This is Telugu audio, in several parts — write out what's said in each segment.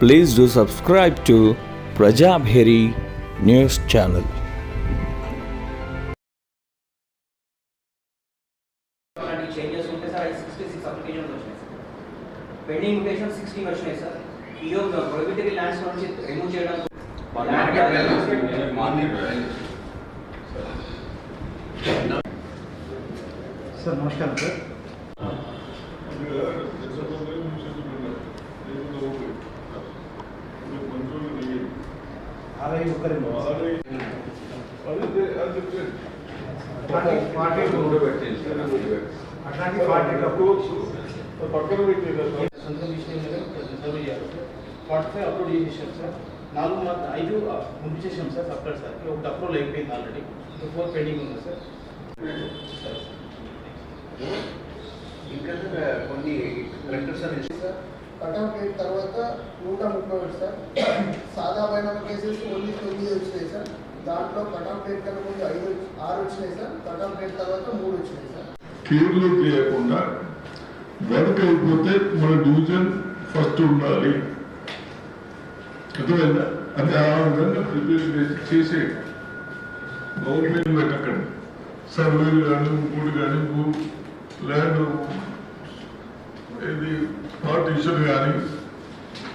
Please do subscribe to Prajabheri News Channel. అలాంటి చేంజెస్ ఉంటే సార్ అది సిక్స్టీ సిక్స్ అప్లికేషన్స్ వచ్చినాయి సార్ పెండింగ్ మ్యూటేషన్ సిక్స్టీన్ వచ్చినాయి సార్ ఈ ప్రొహిబిటరీ ల్యాండ్స్ నుంచి రిమూవ్ చేయడం సార్ నమస్కారం సార్ ఆర్ఐ ఒక్కరే అట్లాంటి టూ పక్కన సంతకం చేయాలి. ఫార్టీ ఫైవ్ అప్లోడ్ చేసేసాం సార్. నాలుగు మాత్రం ఐదు పంపించేసాం సార్ సప్లర్ సార్ ఒకటి అప్లోడ్ అయిపోయింది ఆల్రెడీ. ఇంకా ఫోర్ పెండింగ్ ఉంది సార్. ఇంకా సార్. కొన్ని కలెక్టర్ సార్ కటౌట్ రేట్ తర్వాత నూట ముప్పై ఒకటి సార్. సాదా బైనామా కేసెస్ ఓన్లీ తొమ్మిది వచ్చినాయి సార్. దాంట్లో కటౌట్ రేట్ కన్నా ముందు ఐదు ఆరు వచ్చినాయి సార్. కటౌట్ రేట్ తర్వాత మూడు వచ్చినాయి సార్. కేర్లో లేకుండా వర్క్ అయిపోతే మన డివిజన్ ఫస్ట్ ఉండాలి. అర్థమైందా? అది ఆ విధంగా ప్రిపేర్ చేసి చేసే గవర్నమెంట్ పెట్టకండి సర్వేలు కానీ ఇంకోటి కానీ ల్యాండ్ ఇది పార్టీషన్ కానీ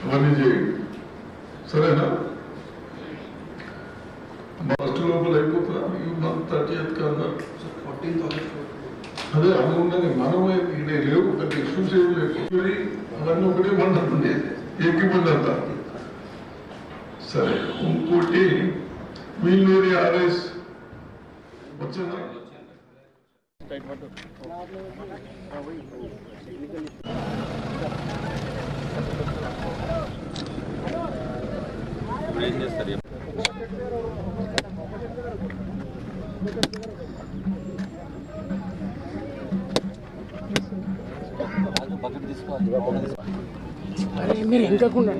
అవన్నీ చేయండి. సరేనా? ఫస్ట్ లోపల అయిపోతుందా? ఈ మంత్ అదే అనుకున్నది మనమే ఇక్కడ లేవు. పెద్ద ఇష్యూస్ ఏమి లేవు. అవన్నీ ఒకటే మంటుంది ఎక్కిపోయింది అంత. సరే ఇంకోటి వీళ్ళేరి ఆర్ఎస్. వచ్చిందా ఇప్పుడు మీరు ఇంకకుండా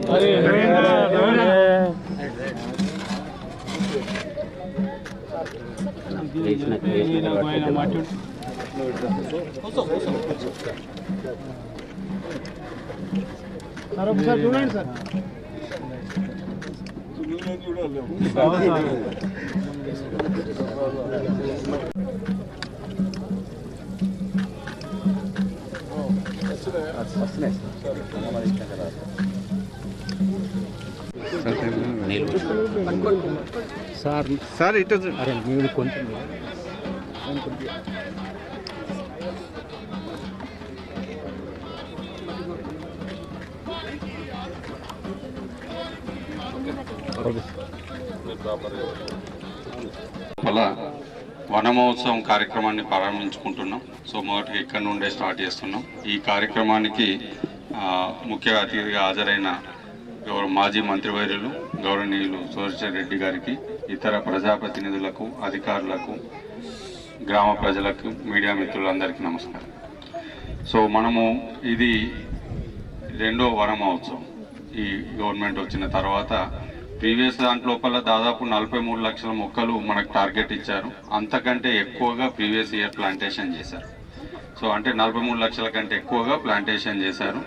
మట్టి సార్ ఒకసారి చూడండి. సార్ సార్ సార్ ఇటు అరే మీరు కొంచెం అలా వన మహోత్సవం కార్యక్రమాన్ని ప్రారంభించుకుంటున్నాం. సో మొదటిగా ఇక్కడ నుండే స్టార్ట్ చేస్తున్నాం. ఈ కార్యక్రమానికి ముఖ్య అతిథిగా హాజరైన గౌరవ మాజీ మంత్రివర్యులు గౌరవనీయులు సుదర్శన్ రెడ్డి గారికి ఇతర ప్రజాప్రతినిధులకు అధికారులకు గ్రామ ప్రజలకు మీడియా మిత్రులందరికీ నమస్కారం. సో మనము ఇది రెండో వన మహోత్సవం ఈ గవర్నమెంట్ వచ్చిన తర్వాత ప్రీవియస్ దాంట్లోపల దాదాపు నలభై మూడు లక్షల మొక్కలు మనకు టార్గెట్ ఇచ్చారు. అంతకంటే ఎక్కువగా ప్రీవియస్ ఇయర్ ప్లాంటేషన్ చేశారు. సో అంటే నలభై మూడు లక్షల కంటే ఎక్కువగా ప్లాంటేషన్ చేశారు.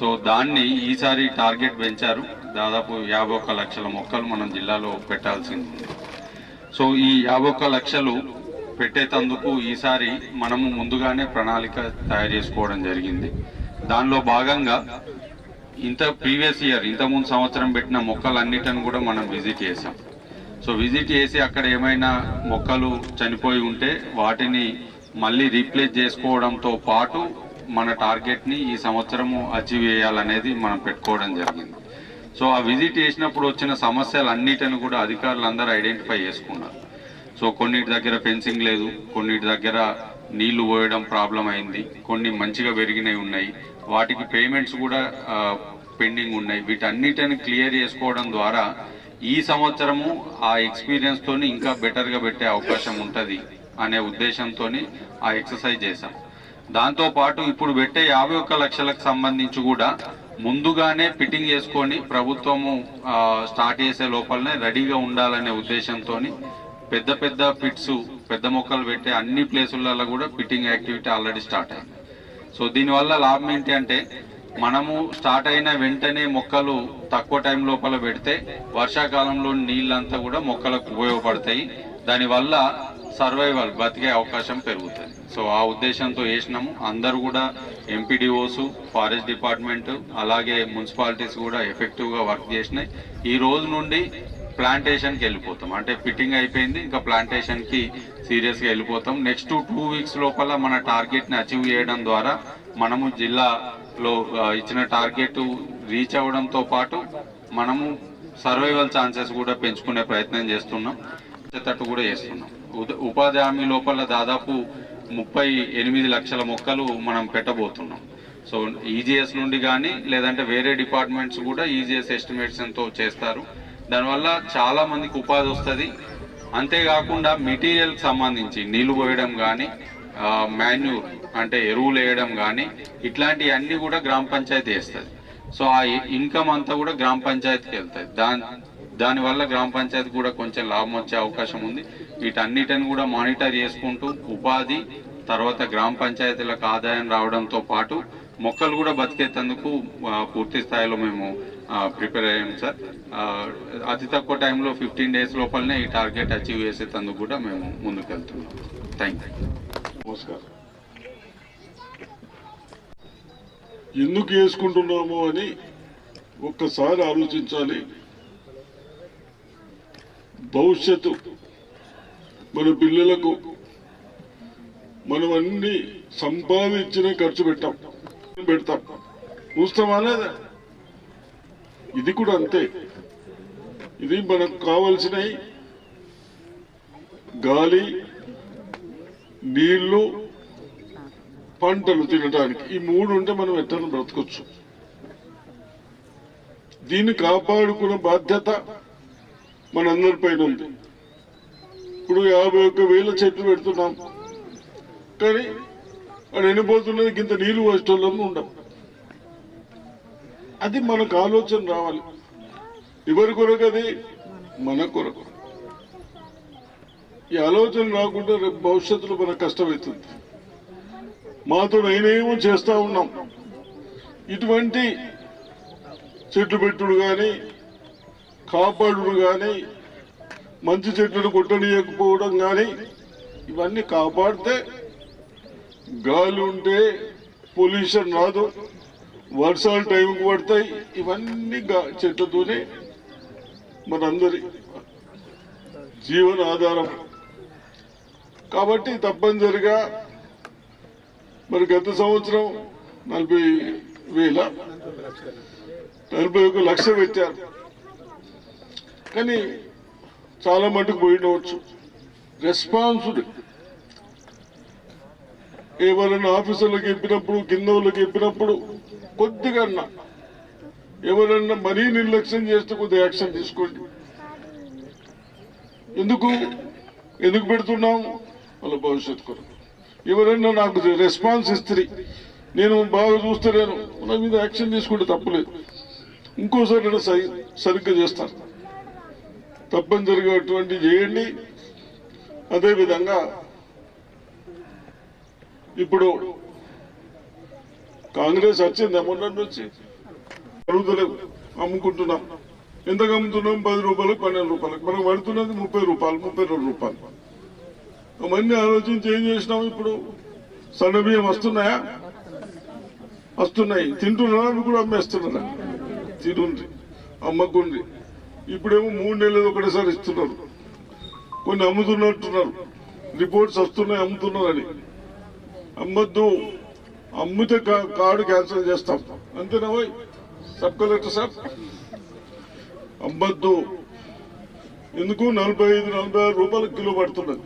సో దాన్ని ఈసారి టార్గెట్ పెంచారు. దాదాపు యాభై ఒక్క లక్షల మొక్కలు మనం జిల్లాలో పెట్టాల్సింది. ఉంది సో ఈ యాభై ఒక్క లక్షలు పెట్టేటందుకు ఈసారి మనము ముందుగానే ప్రణాళిక తయారు చేసుకోవడం జరిగింది. దానిలో భాగంగా ఇంత ప్రీవియస్ ఇయర్ ఇంత ముందు సంవత్సరం పెట్టిన మొక్కలన్నిటిని కూడా మనం విజిట్ చేసాం సో విజిట్ చేసి అక్కడ ఏమైనా మొక్కలు చనిపోయి ఉంటే వాటిని మళ్ళీ రీప్లేస్ చేసుకోవడంతో పాటు మన టార్గెట్ని ఈ సంవత్సరము అచీవ్ చేయాలనేది మనం పెట్టుకోవడం జరిగింది. సో ఆ విజిట్ చేసినప్పుడు వచ్చిన సమస్యలు అన్నిటిని కూడా అధికారులు అందరూ ఐడెంటిఫై చేసుకున్నారు. సో కొన్నిటి దగ్గర ఫెన్సింగ్ లేదు కొన్నిటి దగ్గర నీళ్ళు పోయడం ప్రాబ్లం అయింది కొన్ని మంచిగా పెరిగినవి ఉన్నాయి వాటికి పేమెంట్స్ కూడా పెండింగ్ ఉన్నాయి. వీటన్నిటిని క్లియర్ చేసుకోవడం ద్వారా ఈ సంవత్సరము ఆ ఎక్స్పీరియన్స్ తోని ఇంకా బెటర్గా పెట్టే అవకాశం ఉంటుంది అనే ఉద్దేశంతో ఆ ఎక్సర్సైజ్ చేశాం. దాంతో పాటు ఇప్పుడు పెట్టే యాభై ఒక్క లక్షలకు సంబంధించి కూడా ముందుగానే ఫిట్టింగ్ చేసుకొని ప్రభుత్వము స్టార్ట్ చేసే లోపలనే రెడీగా ఉండాలనే ఉద్దేశంతో పెద్ద పెద్ద ఫిట్స్ పెద్ద మొక్కలు పెట్టే అన్ని ప్లేసులలో కూడా ఫిట్టింగ్ యాక్టివిటీ ఆల్రెడీ స్టార్ట్ అయింది. సో దీనివల్ల లాభం ఏంటి అంటే మనము స్టార్ట్ అయిన వెంటనే మొక్కలు తక్కువ టైం లోపల పెడితే వర్షాకాలంలో నీళ్ళంతా కూడా మొక్కలకు ఉపయోగపడతాయి. దానివల్ల సర్వైవల్ బతికే అవకాశం పెరుగుతుంది. సో ఆ ఉద్దేశంతో వేసినాము అందరూ కూడా ఎంపీడీఓస్ ఫారెస్ట్ డిపార్ట్మెంట్ అలాగే మున్సిపాలిటీస్ కూడా ఎఫెక్టివ్గా వర్క్ చేసినాయి. ఈ రోజు నుండి ప్లాంటేషన్కి వెళ్ళిపోతాం. అంటే ఫిట్టింగ్ అయిపోయింది ఇంకా ప్లాంటేషన్కి సీరియస్గా వెళ్ళిపోతాం. నెక్స్ట్ టూ వీక్స్ లోపల మన టార్గెట్ని అచీవ్ చేయడం ద్వారా మనము జిల్లాలో ఇచ్చిన టార్గెట్ రీచ్ అవ్వడంతో పాటు మనము సర్వైవల్ ఛాన్సెస్ కూడా పెంచుకునే ప్రయత్నం చేస్తున్నాం. తట్టు కూడా చేస్తున్నాం. ఉపాధి హామీ లోపల దాదాపు ముప్పై ఎనిమిది లక్షల మొక్కలు మనం పెట్టబోతున్నాం. సో ఈజీఎస్ నుండి కానీ లేదంటే వేరే డిపార్ట్మెంట్స్ కూడా ఈజీఎస్ ఎస్టిమేషన్తో చేస్తారు. దానివల్ల చాలా మందికి ఉపాధి వస్తుంది. అంతేకాకుండా మెటీరియల్కి సంబంధించి నీళ్ళు పోయడం కానీ మాన్యూర్ అంటే ఎరువులు వేయడం కానీ ఇట్లాంటివన్నీ కూడా గ్రామ పంచాయతీ వేస్తుంది. సో ఆ ఇన్కమ్ అంతా కూడా గ్రామ పంచాయతీకి వెళ్తుంది. దాని దానివల్ల గ్రామ పంచాయతీ కూడా కొంచెం లాభం వచ్చే అవకాశం ఉంది. వీటన్నిటిని కూడా మానిటర్ చేసుకుంటూ ఉపాధి తర్వాత గ్రామ పంచాయతీలకు ఆదాయం రావడంతో పాటు మొక్కలు కూడా బతికేటందుకు పూర్తి స్థాయిలో మేము ప్రిపేర్ అయ్యాం సార్. అతి తక్కువ టైంలో ఫిఫ్టీన్ డేస్ లోపలనే ఈ టార్గెట్ అచీవ్ చేసేందుకు కూడా మేము ముందుకు వెళ్తున్నాం థ్యాంక్ యూ. నమస్కారం. ఎందుకు వేసుకుంటున్నాము అని ఒక్కసారి ఆలోచించాలి. భవిష్యత్తు మన పిల్లలకు మనం అన్ని సంపాదించిన ఖర్చు పెట్టాం. పెడతాం. చూస్తామా లేదా ఇది కూడా అంతే. ఇది మనకు కావలసినవి. గాలి నీళ్ళు పంటలు తినడానికి ఈ మూడు ఉంటే మనం ఎట్లా బ్రతకొచ్చు. దీన్ని కాపాడుకునే బాధ్యత మనందరిపైన ఉంది. ఇప్పుడు యాభై ఒక్క వేల చెట్లు పెడుతున్నాం. కానీ వాడు ఎండిపోతున్నది ఇంత నీళ్ళు పోసేటోళ్ళని ఉండం. అది మనకు ఆలోచన రావాలి. ఎవరి కొరకు అది? మన కొరకు. ఈ ఆలోచన రాకుండా రేపు భవిష్యత్తులో మనకు కష్టమవుతుంది. మాతో నేనేమో చేస్తూ ఉన్నాం. ఇటువంటి చెట్లు పెట్టుడు కానీ కాపాడుడు కానీ మంచి చెట్లను కొట్టనీయకపోవడం కానీ ఇవన్నీ కాపాడితే గాలి ఉంటే పొల్యూషన్ రాదు వర్షాలు టైంకి పడతాయి ఇవన్నీ గా- చెట్లతోనే మనందరి జీవన ఆధారం. కాబట్టి తప్పనిసరిగా మరి గత సంవత్సరం నలభై వేల నలభై ఒక లక్ష పెట్టారు. కానీ చాలా మటుకు పోయినవచ్చు రెస్పాన్సిబుల్ ఎవరైనా ఆఫీసర్లకు చెప్పినప్పుడు కింద వాళ్ళకి చెప్పినప్పుడు కొద్దిగా అన్నా. ఎవరన్నా మరీ నిర్లక్ష్యం చేస్తే కొద్దిగా యాక్షన్ తీసుకోండి. ఎందుకు? ఎందుకు పెడుతున్నాం? వాళ్ళ భవిష్యత్తు కొరకు. ఎవరైనా నాకు రెస్పాన్స్ ఇస్తుంది నేను బాగా చూస్తలేను. నా మీద యాక్షన్ తీసుకుంటే తప్పలేదు. ఇంకోసారి నేను సరి సరిగ్గా చేస్తాను తప్పనిసరిగా అటువంటి చేయండి. అదేవిధంగా ఇప్పుడు కాంగ్రెస్ వచ్చింది మొన్న నుంచి? అడుగుతలేవు అమ్ముకుంటున్నాం. ఎంతకు అమ్ముతున్నాం? పది రూపాయలకు పన్నెండు రూపాయలకు. మనం పడుతున్నది ముప్పై రూపాయలు ముప్పై రెండు రూపాయలు. అవన్నీ ఆలోచించి ఏం చేసినాం ఇప్పుడు? సన్న బియ్యం వస్తున్నాయా? వస్తున్నాయి. తింటున్నారా? అవి కూడా అమ్మేస్తున్నారా? తినుండ్రి. అమ్మకుండ్రి. ఇప్పుడేమో మూడు నెలలు ఒకటేసారి ఇస్తున్నారు. కొన్ని అమ్ముతున్నట్టున్నారు. రిపోర్ట్స్ వస్తున్నాయి అమ్ముతున్నారని. అమ్మద్దు. అమ్మితే కా- కార్డు క్యాన్సిల్ చేస్తాం. అంతేనా పోయి సబ్ కలెక్టర్ సార్ అమ్మద్దు. ఎందుకు? నలభై ఐదు నలభై ఆరు రూపాయలు కిలో పడుతున్నది.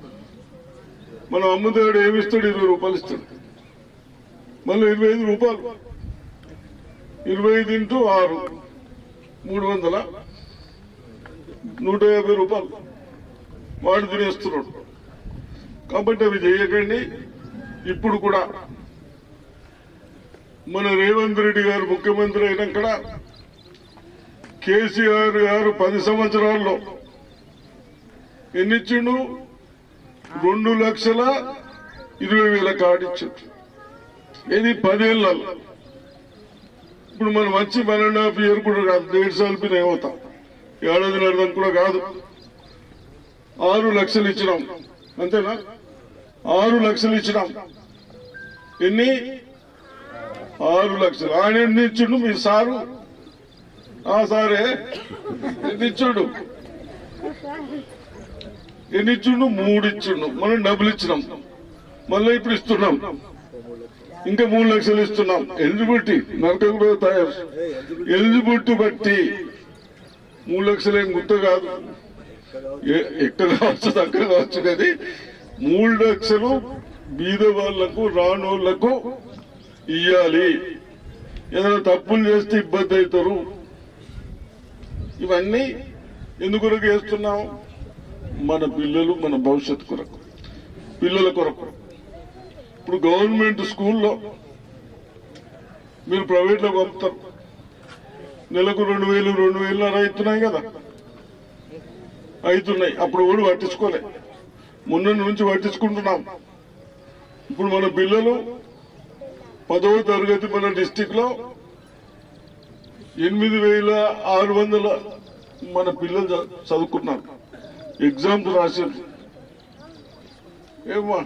మనం అమ్ముతాడు ఏమిస్తాడు ఇరవై రూపాయలు ఇస్తాడు. మళ్ళీ ఇరవై ఐదు రూపాయలు. ఇరవై ఐదు ఇంటూ ఆరు మూడు వందల నూట యాభై రూపాయలు. వాడు తినేస్తున్నాడు. కాబట్టి అవి చేయకండి. ఇప్పుడు కూడా మన రేవంత్ రెడ్డి గారు ముఖ్యమంత్రి అయినాక కేసీఆర్ గారు పది సంవత్సరాల్లో ఎన్నిచ్చిండు? రెండు లక్షల ఇరవై వేల కార్డు ఇచ్చిండు. ఇది పదేళ్ళ ఇప్పుడు మనం వచ్చి వన్ అండ్ హాఫ్ ఇయర్ కూడా కాదు డేఢ సార్లు ఏమవుతాం? అవుతాం ఏడాది అర్థం కూడా కాదు. ఆరు లక్షలు ఇచ్చినాం. అంతేనా? ఆరు లక్షలు ఇచ్చినాం. ఎన్ని? ఆరు లక్షలు. ఆయన ఎన్ని ఇచ్చిండు? మీ సారు. ఆ సారే. ఎన్ని ఇచ్చిండు? ఎన్ని ఇచ్చిండు? మూడు ఇచ్చిండు. మనం డబ్బులు ఇచ్చినాం. మళ్ళీ ఇప్పుడు ఇస్తున్నాం. ఇంకా మూడు లక్షలు ఇస్తున్నాం. ఎలిజిబిలిటీ నరకంలో తయారు. ఎలిజిబిలిటీ బట్టి మూడు లక్షలు ఏం గుర్తు కాదు. ఎక్కడ కావచ్చు అక్కడ కావచ్చు కానీ మూడు లక్షలు బీద వాళ్ళకు రానోళ్ళకు ఇయ్యాలి. ఏదైనా తప్పులు చేస్తే ఇబ్బంది అవుతారు. ఇవన్నీ ఎందుకు కొరకు వేస్తున్నాం మన పిల్లలు మన భవిష్యత్తు కొరకు పిల్లల కొరకు. ఇప్పుడు గవర్నమెంట్ స్కూల్లో మీరు ప్రైవేట్లో పంపుతారు. నెలకు రెండు వేలు రెండు వేలున్నర అవుతున్నాయి కదా. అవుతున్నాయి. అప్పుడు కూడా పట్టించుకోలే. మొన్న నుంచి పట్టించుకుంటున్నాం. ఇప్పుడు మన పిల్లలు పదవ తరగతి మన డిస్టిక్లో ఎనిమిది వేల ఆరు వందల మన పిల్లలు చదువుకున్నారు. ఎగ్జామ్స్ రాశారు. ఏమా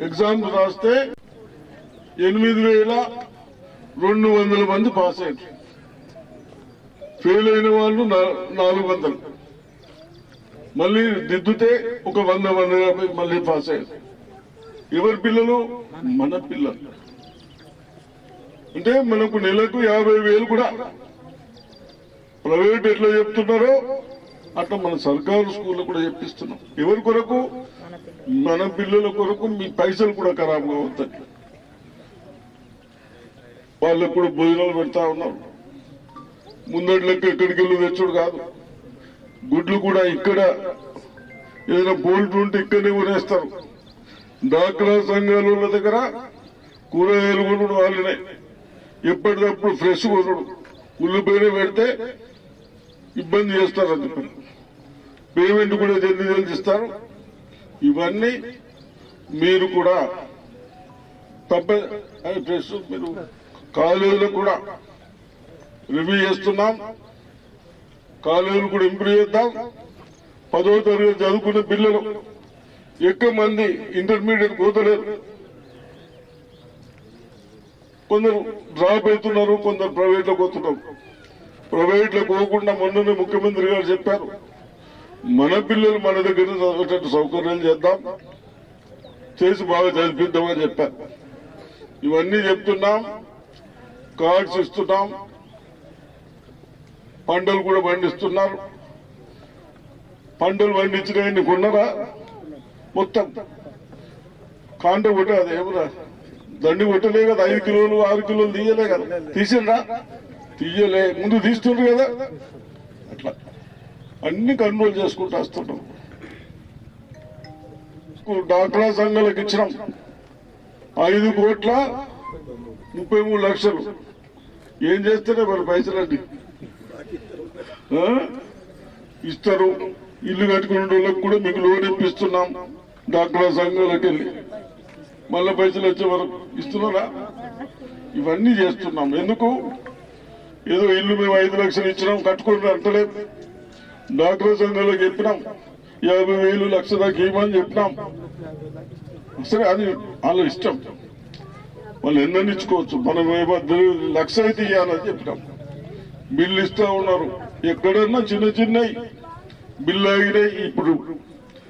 ఎగ్జామ్స్ రాస్తే ఎనిమిది వేల రెండు వందల మంది పాస్ అయ్యారు. ఫెయిల్ అయిన వాళ్ళు నాలుగు వందలు. మళ్ళీ దిద్దుతే ఒక వంద వంద యాభై మళ్ళీ పాస్ అయ్యారు ఎవరి పిల్లలు? మన పిల్లలు. అంటే మనకు నెలకు యాభై వేలు కూడా. ప్రైవేట్ ఎట్లా చెప్తున్నారో అట్లా మన సర్కారు స్కూల్లో కూడా చెప్పిస్తున్నాం. ఎవరి కొరకు? మన పిల్లల కొరకు మీ పైసలు కూడా ఖరాబ్ కావద్దని వాళ్ళకు కూడా భోజనాలు పెడతా ఉన్నారు. ముందటి లెక్క ఎక్కడికి వెళ్ళి తెచ్చుడు కాదు. గుడ్లు కూడా ఇక్కడ ఏదైనా బోల్ట్ ఉంటే ఇక్కడనే కొనేస్తారు. డాక్రా సంఘాల ఉన్న దగ్గర కూరగాయలు కొనుడు వాళ్ళనే. ఎప్పటికప్పుడు ఫ్రెష్ కొనుడు. ఉల్లిపోయిన పెడితే ఇబ్బంది చేస్తారు అని చెప్పి పేమెంట్ కూడా జల్ది జల్ది ఇస్తారు. ఇవన్నీ మీరు కూడా తప్ప ఫ్రెష్ మీరు కాలేజీలో కూడా రివ్యూ చేస్తున్నాం. కాలేజీలు కూడా ఇంప్రూవ్ చేద్దాం. పదో తరగతి చదువుకునే పిల్లలు ఎక్కువ మంది ఇంటర్మీడియట్ పోతలేరు. కొందరు డ్రాప్ అవుతున్నారు కొందరు ప్రైవేట్లో పోతున్నారు పోకుండా మొన్ననే ముఖ్యమంత్రి గారు చెప్పారు మన పిల్లలు మన దగ్గర చదివేటట్టు సౌకర్యాలు చేద్దాం. చేసి బాగా చదివిద్దామని చెప్పారు. ఇవన్నీ చెప్తున్నాం కార్డ్స్ ఇస్తున్నాం. పంటలు కూడా పండిస్తున్నారు. పంటలు పండించినవన్నీ కొన్నరా? మొత్తం. కాంట కొట్టే అది ఏమరా? దండి కొట్టలే కదా ఐదు కిలోలు ఆరు కిలోలు తీయలే కదా. తీసిండ్రా? తీయలే. ముందు తీస్తుండ్రు కదా. అట్లా. అన్ని కంట్రోల్ చేసుకుంటూ వస్తుంటాం డాక్రా సంఘాలకు ఇచ్చినాం. ఐదు కోట్ల ముప్పై మూడు లక్షలు. ఏం చేస్తేనే మరి పైసలండి అండి ఇస్తారు. ఇల్లు కట్టుకునే వాళ్ళకి కూడా మీకు లోన్ ఇప్పిస్తున్నాం. డాక్టర్ సంఘాలకు వెళ్ళి మళ్ళీ పైసలు వచ్చే వరకు ఇస్తున్నారా? ఇవన్నీ చేస్తున్నాం. ఎందుకు? ఏదో ఇల్లు మేము ఐదు లక్షలు ఇచ్చినాం కట్టుకుంటే అంటలేదు డాక్టర్ సంఘాలకు చెప్పినాం. యాభై వేలు లక్ష దాకా ఇవ్వమని చెప్పినాం. సరే అది వాళ్ళ ఇష్టం. వాళ్ళు ఎన్నో ఇచ్చుకోవచ్చు మనం లక్ష అయితే ఇవ్వాలని చెప్పినాం. బిల్లు ఇస్తూ ఉన్నారు. ఎక్కడన్నా చిన్న చిన్నవి బిల్లు ఆగినాయి ఇప్పుడు.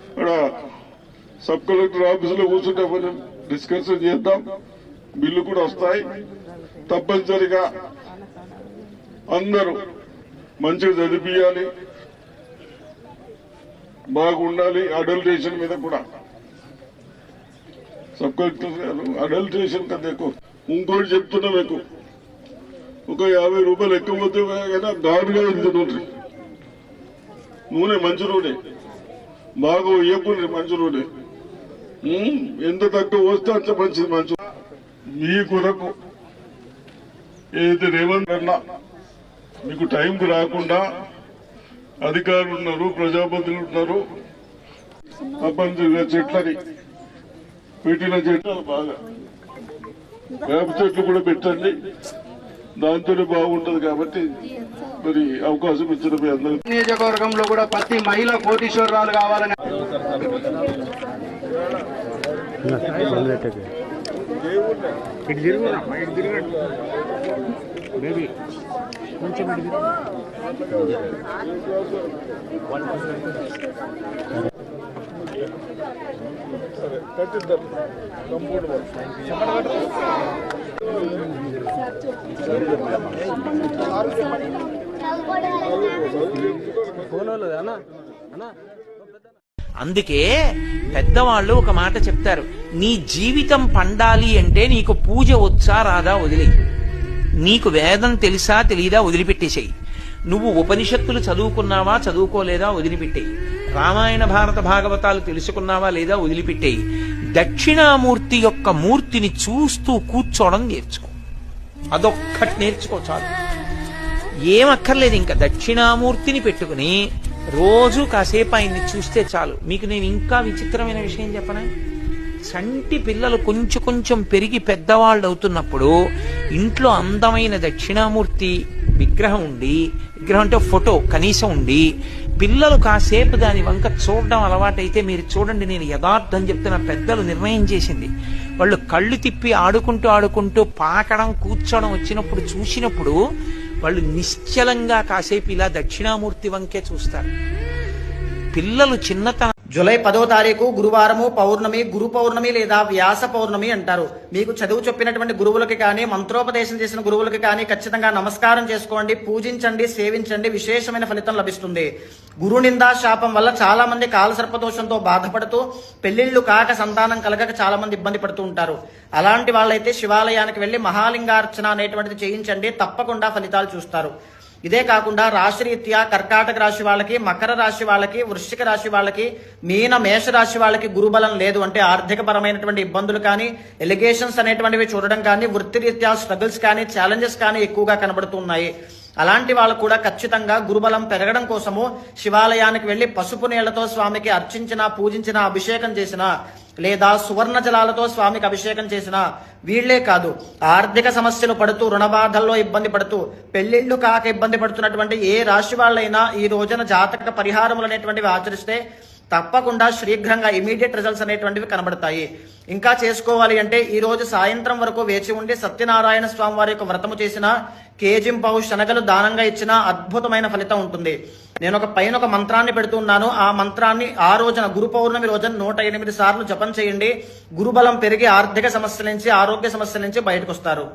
ఇక్కడ సబ్ కలెక్టర్ ఆఫీసులో కూర్చుంటే మనం డిస్కషన్ చేద్దాం. బిల్లు కూడా వస్తాయి. తప్పనిసరిగా అందరూ మంచిగా చదివియాలి బాగుండాలి అడల్టేషన్ మీద కూడా. సబ్ కలెక్టర్ గారు అడల్టేషన్ కదా ఎక్కువ. ఇంకోటి చెప్తున్నా మీకు. ఒక యాభై రూపాయలు ఎక్కువ పోతే కానీ ఘాటుగా వెళ్తుంది నూనె మంచి నూనె. బాగా వేయకుండా మంచి నూనె. ఎంత తక్కువ వస్తే అంత మంచిది మంచి మీ కొరకు ఏదైతే రేవంత్ అన్నా మీకు టైంకి రాకుండా అధికారులు ఉన్నారు ప్రజాపతులు ఉన్నారు. తప్పనిసరిగా చెట్లని పెట్టిన చెట్లు బాగా. వేప చెట్లు కూడా పెట్టండి. దాంతోనే బాగుంటది కాబట్టి మరి అవకాశం ఇచ్చిన మీ అందరికీ. నియోజకవర్గంలో కూడా ప్రతి మహిళ కోటీశ్వరరాలు కావాలని ఇటు తిరుగునమ్మా ఇటు తిరగండి బేబీ కొంచెం ఇటు కట్టిద్దాం అందుకే పెద్దవాళ్ళు ఒక మాట చెప్తారు. నీ జీవితం పండాలి అంటే నీకు పూజ వచ్చా రాదా వదిలే నీకు వేదం తెలుసా తెలీదా వదిలిపెట్టేసేయి. నువ్వు ఉపనిషత్తులు చదువుకున్నావా చదువుకోలేదా వదిలిపెట్టేయి. రామాయణ భారత భాగవతాలు తెలుసుకున్నావా లేదా వదిలిపెట్టేయి. దక్షిణామూర్తి యొక్క మూర్తిని చూస్తూ కూర్చోవడం నేర్చుకో. అదొక్కటి నేర్చుకో చాలు. ఏమక్కర్లేదు ఇంకా. దక్షిణామూర్తిని పెట్టుకుని రోజు కాసేపు ఆయన్ని చూస్తే చాలు. మీకు నేను ఇంకా విచిత్రమైన విషయం చెప్పనా? సంటి పిల్లలు కొంచెం కొంచెం పెరిగి పెద్దవాళ్ళు అవుతున్నప్పుడు ఇంట్లో అందమైన దక్షిణామూర్తి విగ్రహం ఉండి విగ్రహం అంటే ఫోటో కనీసం ఉండి పిల్లలు కాసేపు దాని వంక చూడడం అలవాటైతే మీరు చూడండి నేను యథార్థం చెప్తున్న పెద్దలు నిర్ణయం చేసింది. వాళ్ళు కళ్ళు తిప్పి ఆడుకుంటూ ఆడుకుంటూ పాకడం కూర్చోడం వచ్చినప్పుడు చూసినప్పుడు వాళ్ళు నిశ్చలంగా కాసేపు ఇలా దక్షిణామూర్తి వంకే చూస్తారు. పిల్లలు చిన్నతన జూలై పదో తారీఖు గురువారము పౌర్ణమి గురు పౌర్ణమి లేదా వ్యాస పౌర్ణమి అంటారు. మీకు చదువు చెప్పినటువంటి గురువులకి కానీ మంత్రోపదేశం చేసిన గురువులకి కానీ ఖచ్చితంగా నమస్కారం చేసుకోండి పూజించండి సేవించండి విశేషమైన ఫలితం లభిస్తుంది. గురు నిందా శాపం వల్ల చాలా మంది కాలసర్పదోషంతో బాధపడుతూ పెళ్ళిళ్ళు కాక సంతానం కలగక చాలా మంది ఇబ్బంది పడుతూ ఉంటారు. అలాంటి వాళ్ళైతే శివాలయానికి వెళ్ళి మహాలింగార్చన అనేటువంటిది చేయించండి తప్పకుండా ఫలితాలు చూస్తారు. ఇదే కాకుండా రాశిరీత్యా కర్కాటక రాశి వాళ్ళకి మకర రాశి వాళ్ళకి వృశ్చిక రాశి వాళ్ళకి మీన మేష రాశి వాళ్ళకి గురుబలం లేదు అంటే ఆర్థిక పరమైనటువంటి ఇబ్బందులు కానీ ఎలిగేషన్స్ అనేటువంటివి చూడడం కానీ వృత్తిరీత్యా స్ట్రగుల్స్ కానీ ఛాలెంజెస్ కానీ ఎక్కువగా కనబడుతున్నాయి. అలాంటి వాళ్ళు కూడా ఖచ్చితంగా గురుబలం పెరగడం కోసము శివాలయానికి వెళ్ళి పసుపు నీళ్ళతో స్వామికి అర్చించిన పూజించిన అభిషేకం చేసిన లేదా సువర్ణ జలాలతో స్వామికి అభిషేకం చేసిన వీళ్ళే కాదు. ఆర్థిక సమస్యలు పడుతూ రుణ బాధల్లో ఇబ్బంది పడుతూ పెళ్ళిళ్ళు కాక ఇబ్బంది పడుతున్నటువంటి ఏ రాశి వాళ్ళైనా ఈ రోజున జాతక పరిహారములు అనేటువంటివి ఆచరిస్తే తప్పకుండా శీఘ్రంగా ఇమీడియట్ రిజల్ట్స్ అనేటువంటివి కనబడతాయి. ఇంకా చేసుకోవాలి అంటే ఈ రోజు సాయంత్రం వరకు వేచి ఉండి సత్యనారాయణ స్వామి వారి యొక్క వ్రతము చేసిన కేజింపావు శనగలు దానంగా ఇచ్చిన అద్భుతమైన ఫలితం ఉంటుంది. నేను ఒక పైన ఒక మంత్రాన్ని పెడుతున్నాను ఆ మంత్రాన్ని ఆ రోజున గురు పౌర్ణమి రోజున నూట ఎనిమిది సార్లు జపం చేయండి. గురుబలం పెరిగి ఆర్థిక సమస్యల నుంచి ఆరోగ్య సమస్యల నుంచి బయటకు వస్తారు.